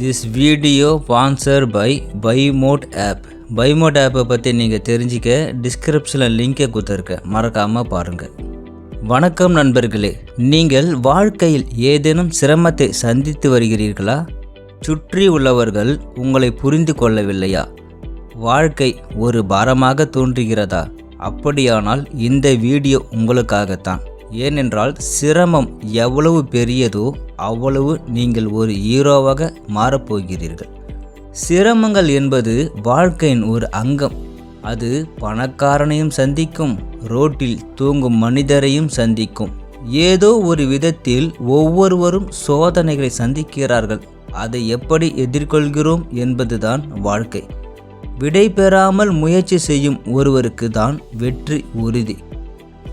This video sponsor by Bymot app Bymot ஆப்பை பற்றி நீங்கள் தெரிஞ்சிக்க டிஸ்கிரிப்ஷனில் லிங்கை கொடுத்துருக்கேன் மறக்காமல் பாருங்கள் வணக்கம் நண்பர்களே. நீங்கள் வாழ்க்கையில் ஏதேனும் சிரமத்தை சந்தித்து வருகிறீர்களா? சுற்றி உள்ளவர்கள் உங்களை புரிந்து கொள்ளவில்லையா? வாழ்க்கை ஒரு பாரமாக தோன்றுகிறதா? அப்படியானால் இந்த வீடியோ உங்களுக்காகத்தான். ஏனென்றால் சிரமம் எவ்வளவு பெரியதோ அவ்வளவு நீங்கள் ஒரு ஹீரோவாக மாறப்போகிறீர்கள். சிரமங்கள் என்பது வாழ்க்கையின் ஒரு அங்கம். அது பணக்காரனையும் சந்திக்கும் ரோட்டில் தூங்கும் மனிதரையும் சந்திக்கும். ஏதோ ஒரு விதத்தில் ஒவ்வொருவரும் சோதனைகளை சந்திக்கிறார்கள். அதை எப்படி எதிர்கொள்கிறோம் என்பதுதான் வாழ்க்கை. விடை பெறாமல் முயற்சி செய்யும் ஒருவருக்கு தான் வெற்றி உறுதி.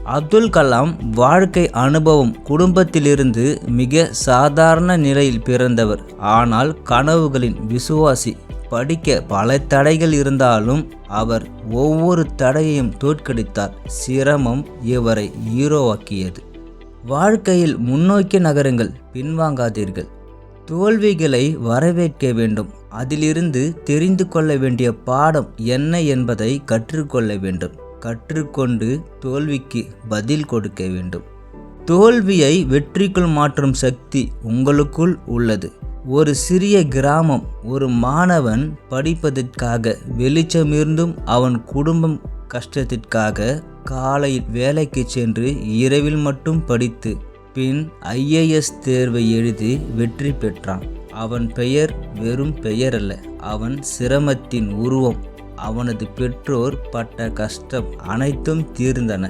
அப்துல் கலாம் வாழ்க்கை அனுபவம் குடும்பத்திலிருந்து மிக சாதாரண நிலையில் பிறந்தவர். ஆனால் கனவுகளின் விசுவாசி படிக்க பல தடைகள் இருந்தாலும் அவர் ஒவ்வொரு தடையையும் தோற்கடித்தார். சிரமம் இவரை ஹீரோவாக்கியது வாழ்க்கையில் முன்னோக்கி நகருங்கள் பின்வாங்காதீர்கள். தோல்விகளை வரவேற்க வேண்டும். அதிலிருந்து தெரிந்து கொள்ள வேண்டிய பாடம் என்ன என்பதை கற்றுக்கொள்ள வேண்டும். கற்றுக்கொண்டு தோல்விக்கு பதில் கொடுக்க வேண்டும். தோல்வியை வெற்றிக்குள் மாற்றும் சக்தி உங்களுக்குள் உள்ளது. ஒரு சிறிய கிராமம் ஒரு மாணவன் படிப்பதற்காக வெளிச்சமிருந்தும் அவன் குடும்பம் கஷ்டத்திற்காக காலையில் வேலைக்கு சென்று இரவில் மட்டும் படித்து பின் ஐஏஎஸ் தேர்வை எழுதி வெற்றி பெற்றான். அவன் பெயர் வெறும் பெயர் அல்ல அவன் சிரமத்தின் உருவம். அவனது பெற்றோர் பட்ட கஷ்டம் அனைத்தும் தீர்ந்தன.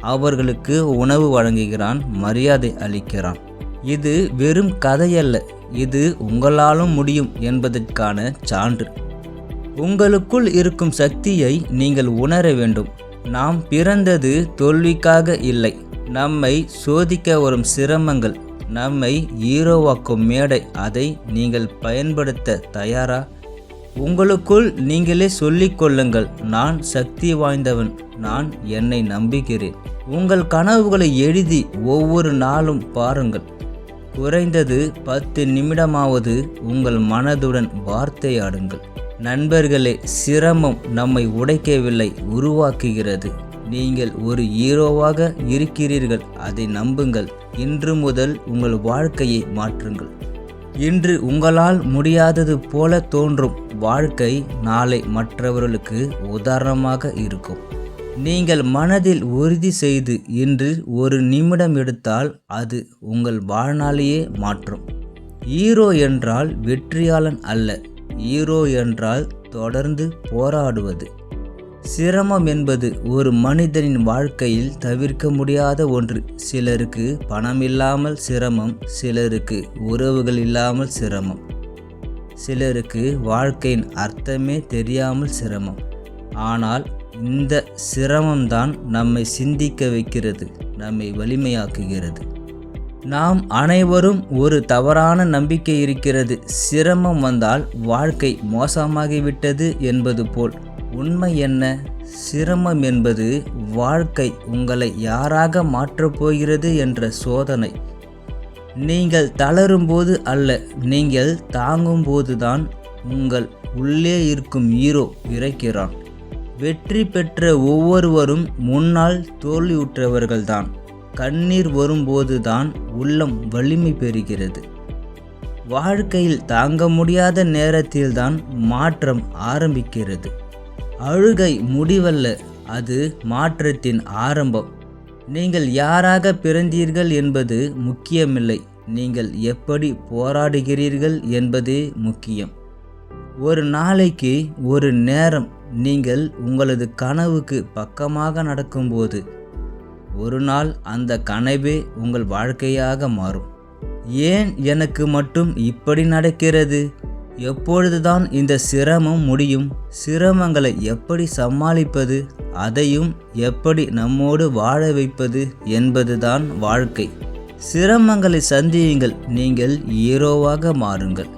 அவர்களுக்கு உணவு வழங்குகிறான் மரியாதை அளிக்கிறான். இது வெறும் கதையல்ல இது உங்களாலும் முடியும் என்பதற்கான சான்று. உங்களுக்குள் இருக்கும் சக்தியை நீங்கள் உணர வேண்டும். நாம் பிறந்தது தோல்விக்காக இல்லை. நம்மை சோதிக்க வரும் சிரமங்கள் நம்மை ஹீரோவாக்கும் மேடை. அதை நீங்கள் பயன்படுத்த தயாரா? உங்களுக்குள் நீங்களே சொல்லிக் கொள்ளுங்கள். நான் சக்தி வாய்ந்தவன். நான் என்னை நம்புகிறேன். உங்கள் கனவுகளை எழுதி ஒவ்வொரு நாளும் பாருங்கள். குறைந்தது பத்து நிமிடமாவது உங்கள் மனதுடன் வார்த்தையாடுங்கள். நண்பர்களே சிரமம் நம்மை உடைக்கவில்லை உருவாக்குகிறது. நீங்கள் ஒரு ஹீரோவாக இருக்கிறீர்கள் அதை நம்புங்கள். இன்று முதல் உங்கள் வாழ்க்கையை மாற்றுங்கள். இன்று உங்களால் முடியாதது போல தோன்றும். வாழ்க்கை நாளை மற்றவர்களுக்கு உதாரணமாக இருக்கும். நீங்கள் மனதில் உறுதி செய்து இன்று ஒரு நிமிடம் எடுத்தால் அது உங்கள் வாழ்நாளையே மாற்றும். ஹீரோ என்றால் வெற்றியாளன் அல்ல ஹீரோ என்றால் தொடர்ந்து போராடுவது. சிரமம் என்பது ஒரு மனிதனின் வாழ்க்கையில் தவிர்க்க முடியாத ஒன்று. சிலருக்கு பணம் இல்லாமல் சிரமம் சிலருக்கு உறவுகள் இல்லாமல் சிரமம். சிலருக்கு வாழ்க்கையின் அர்த்தமே தெரியாமல் சிரமம். ஆனால் இந்த சிரமம்தான் நம்மை சிந்திக்க வைக்கிறது நம்மை வலிமையாக்குகிறது. நாம் அனைவரும் ஒரு தவறான நம்பிக்கை இருக்கிறது. சிரமம் வந்தால் வாழ்க்கை மோசமாகிவிட்டது என்பது போல். உண்மை என்ன? சிரமம் என்பது வாழ்க்கை உங்களை யாராக மாற்றப் போகிறது என்ற சோதனை. நீங்கள் தளரும்போது அல்ல நீங்கள் தாங்கும்போதுதான் உங்கள் உள்ளே இருக்கும் ஹீரோ இறக்கிறான். வெற்றி பெற்ற ஒவ்வொருவரும் முன்னால் தோல்வியுற்றவர்கள்தான். கண்ணீர் வரும்போதுதான் உள்ளம் வலிமை பெறுகிறது. வாழ்க்கையில் தாங்க முடியாத நேரத்தில்தான் மாற்றம் ஆரம்பிக்கிறது. அழுகை முடிவல்ல அது மாற்றத்தின் ஆரம்பம். நீங்கள் யாராக பிறந்தீர்கள் என்பது முக்கியமில்லை. நீங்கள் எப்படி போராடுகிறீர்கள் என்பதே முக்கியம். ஒரு நாளைக்கு ஒரு நேரம் நீங்கள் உங்களது கனவுக்கு பக்கமாக நடக்கும்போது ஒரு நாள் அந்த கனவே உங்கள் வாழ்க்கையாக மாறும். ஏன் எனக்கு மட்டும் இப்படி நடக்கிறது? எப்பொழுதுதான் இந்த சிரமம் முடியும் சிரமங்களை எப்படி சமாளிப்பது அதையும் எப்படி நம்மோடு வாழ வைப்பது என்பதுதான் வாழ்க்கை. சிரமங்களை சந்தியுங்கள் நீங்கள் ஹீரோவாக மாறுங்கள்.